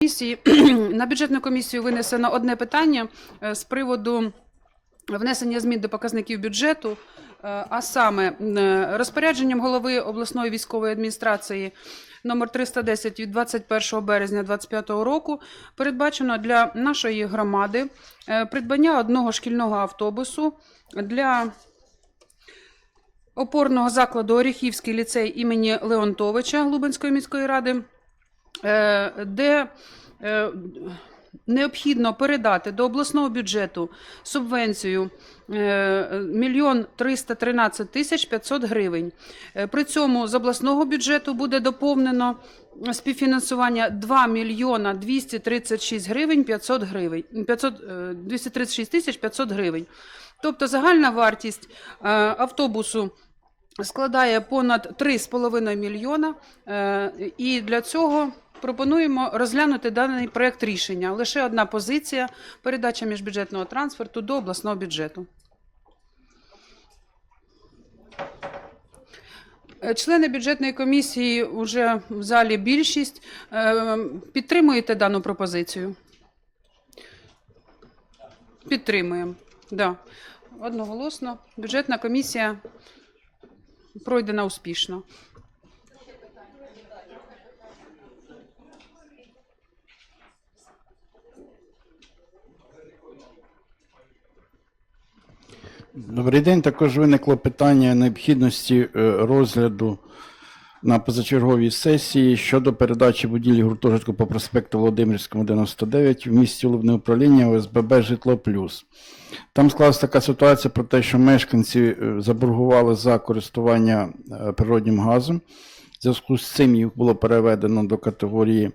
комісії на бюджетну комісію винесено одне питання е, з приводу внесення змін до показників бюджету, е, а саме е, розпорядженням голови обласної військової адміністрації номер 310 від 21 березня 2025 року передбачено для нашої громади придбання одного шкільного автобусу для опорного закладу Оріхівський ліцей імені Леонтовича Глубинської міської ради, де е, необхідно передати до обласного бюджету субвенцію е, мільйон 313 тисяч 500 гривень. Е, При цьому з обласного бюджету буде доповнено співфінансування 2 мільйона 236 гривень 500 гривень. 500, е, 236 тисяч 500 гривень. Тобто загальна вартість е, автобусу складає понад 3,5 мільйона. е, І для цього пропонуємо розглянути даний проект рішення. Лише одна позиція передача міжбюджетного трансферту до обласного бюджету. Е, Члени бюджетної комісії вже в залі більшість. Е, Підтримуєте дану пропозицію? Підтримуємо. Да. Одноголосно. Бюджетна комісія пройдена успішно. Добрий день. Також виникло питання необхідності е, розгляду на позачерговій сесії щодо передачі будівлі гуртожитку по проспекту Володимирському 99 в місті Лубне управління ОСББ Житло Плюс. Там склалася така ситуація про те, що мешканці е, заборгували за користування е, природнім газом. В зв'язку з цим їх було переведено до категорії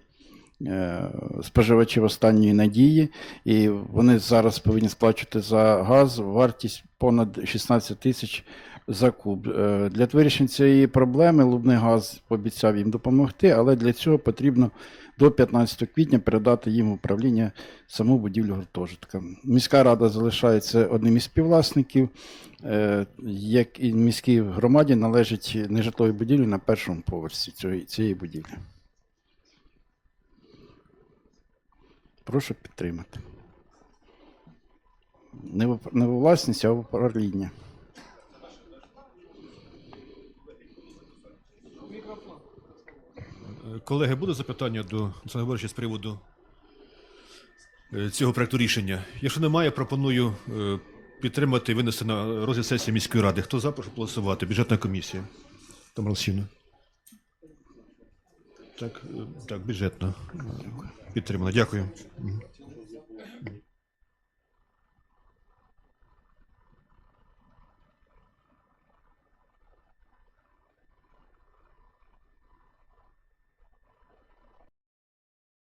споживачів останньої надії, і вони зараз повинні сплачувати за газ вартість понад 16 тисяч за куб. Е, Для вирішення цієї проблеми Лубний газ пообіцяв їм допомогти, але для цього потрібно до 15 квітня передати їм управління саму будівлю гуртожитка. Міська рада залишається одним із співвласників, е, як і міській громаді належить нежитлові будівлі на першому поверсі цієї будівлі. Прошу підтримати. Не в, не власність, а в управління. Колеги, буде запитання до Олександра Григоровича з приводу е, цього проекту рішення? Якщо немає, пропоную е, підтримати і винести на розгляд сесії міської ради. Хто за, прошу голосувати? Бюджетна комісія. Там Росіна. Так, е, так, бюджетно Підтримано. Дякую.